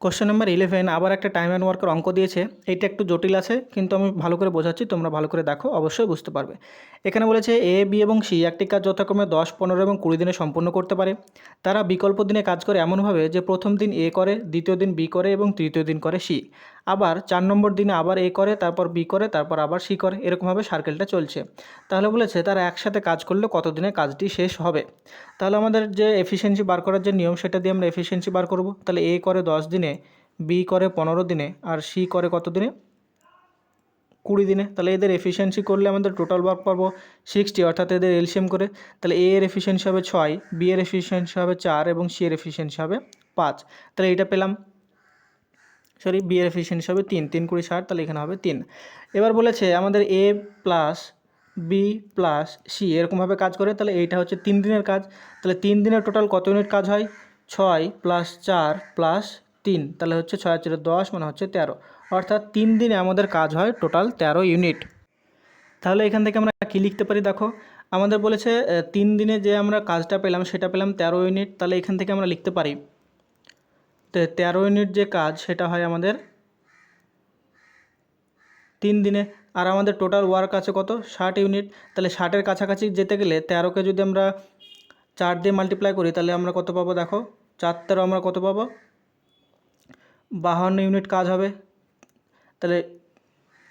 Question number eleven আবার একটা time and ওয়ার্কের অঙ্ক দিয়েছে। এইটা একটু জটিল আছে, কিন্তু আমি ভালো করে বোঝাচ্ছি, তোমরা ভালো করে দেখো, অবশ্যই বুঝতে পারবে। এখানে বলেছে এ বি এবং সি একটি কাজ যথাক্রমে দশ, পনেরো এবং কুড়ি দিনে সম্পন্ন করতে পারে। তারা বিকল্প দিনে কাজ করে এমনভাবে যে প্রথম দিন এ করে, দ্বিতীয় দিন বি করে এবং তৃতীয় দিন করে সি আবার চার নম্বর দিনে আবার এ করে, তারপর বি করে, তারপর আবার সি করে, এরকমভাবে সার্কেলটা চলছে। তাহলে বলেছে তারা একসাথে কাজ করলে কত দিনে কাজটি শেষ হবে? তাহলে আমাদের যে এফিসিয়েন্সি বার করার যে নিয়ম, সেটা দিয়ে আমরা এফিসিয়েন্সি বার করব। তাহলে এ করে দশ দিনে, বি করে পনেরো দিনে, আর সি করে কত দিনে? কুড়ি দিনে। তাহলে এদের এফিসিয়েন্সি করলে আমাদের টোটাল ওয়ার্ক পাবো সিক্সটি অর্থাৎ এদের এলসিএম করে। তাহলে এ এর এফিসিয়েন্সি হবে ছয়, বি এর এফিসিয়েন্সি হবে চার, এবং সি এর এফিসিয়েন্সি হবে পাঁচ। তাহলে এইটা পেলাম সরি বি এর এফিসিয়েন্সি হবে তিন তিন কুড়ি ষাট, তাহলে এখানে হবে তিন। এবার বলেছে আমাদের A plus B plus C এরকমভাবে কাজ করে, তাহলে এইটা হচ্ছে তিন দিনের কাজ। তাহলে তিন দিনের টোটাল কত ইউনিট কাজ হয়? ছয় প্লাস চার প্লাস তিন, তাহলে হচ্ছে ছয় চারে দশ মানে হচ্ছে তেরো। অর্থাৎ তিন দিনে আমাদের কাজ হয় টোটাল তেরো ইউনিট তাহলে এখান থেকে আমরা কী লিখতে পারি দেখো? আমাদের বলেছে তিন দিনে যে আমরা কাজটা পেলাম, সেটা পেলাম তেরো ইউনিট তাহলে এখান থেকে আমরা লিখতে পারি তেরো ইউনিট যে কাজ সেটা হয় আমাদের তিন দিনে। আর আমাদের টোটাল ওয়ার্ক আছে কত? ষাট ইউনিট। তাহলে ষাটের কাছাকাছি যেতে গেলে তেরোকে যদি আমরা চার দিয়ে মাল্টিপ্লাই করি, তাহলে আমরা কত পাবো দেখো? চার তেরো আমরা কত পাবো? বাহান্ন ইউনিট কাজ হবে। তাহলে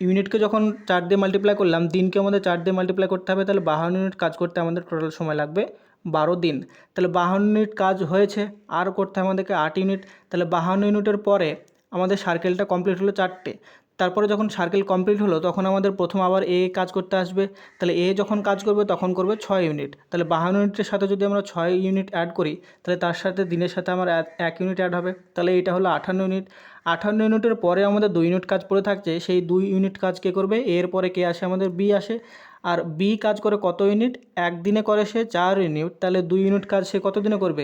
ইউনিটকে যখন চার দিয়ে মাল্টিপ্লাই করলাম, দিনকে আমাদের চার দিয়ে মাল্টিপ্লাই করতে হবে, তাহলে বাহান্ন ইউনিট কাজ করতে আমাদের টোটাল সময় লাগবে বারো দিন। তাহলে বাহান্ন ইউনিট কাজ হয়েছে, আর করতে হবে আমাদেরকে আট ইউনিট। তাহলে বাহান্ন ইউনিটের পরে আমাদের সার্কেলটা কমপ্লিট হলো চারটে। তারপরে যখন সার্কেল কমপ্লিট হলো, তখন আমাদের প্রথম আবার এ কাজ করতে আসবে। তাহলে এ যখন কাজ করবে, তখন করবে ছয় ইউনিট। তাহলে বাহান্ন ইউনিটের সাথে যদি আমরা ছয় ইউনিট অ্যাড করি, তাহলে তার সাথে দিনের সাথে আমার এক- ইউনিট অ্যাড হবে। তাহলে এটা হলো আঠান্ন ইউনিট। আঠান্ন ইউনিটের পরে আমাদের দুই ইউনিট কাজ পড়ে থাকছে, সেই দুই ইউনিট কাজ কে করবে? এর পরে কে আসে আমাদের? বি আসে। আর বি কাজ করে কত ইউনিট? একদিনে করে সে চার ইউনিট। তাহলে দুই ইউনিট কাজ সে কত দিনে করবে?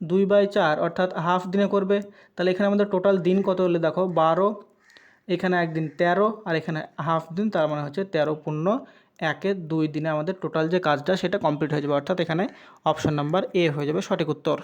দুই বাই চার, অর্থাৎ হাফ দিনে করবে। তাহলে এখানে আমাদের টোটাল দিন কত হলে দেখো? বারো, এখানে একদিন তেরো, আর এখানে হাফ দিন, তার মানে হচ্ছে তেরো পূর্ণ একে দুই দিনে আমাদের টোটাল যে কাজটা, সেটা কমপ্লিট হয়ে যাবে। অর্থাৎ এখানে অপশন নাম্বার এ হয়ে যাবে সঠিক উত্তর।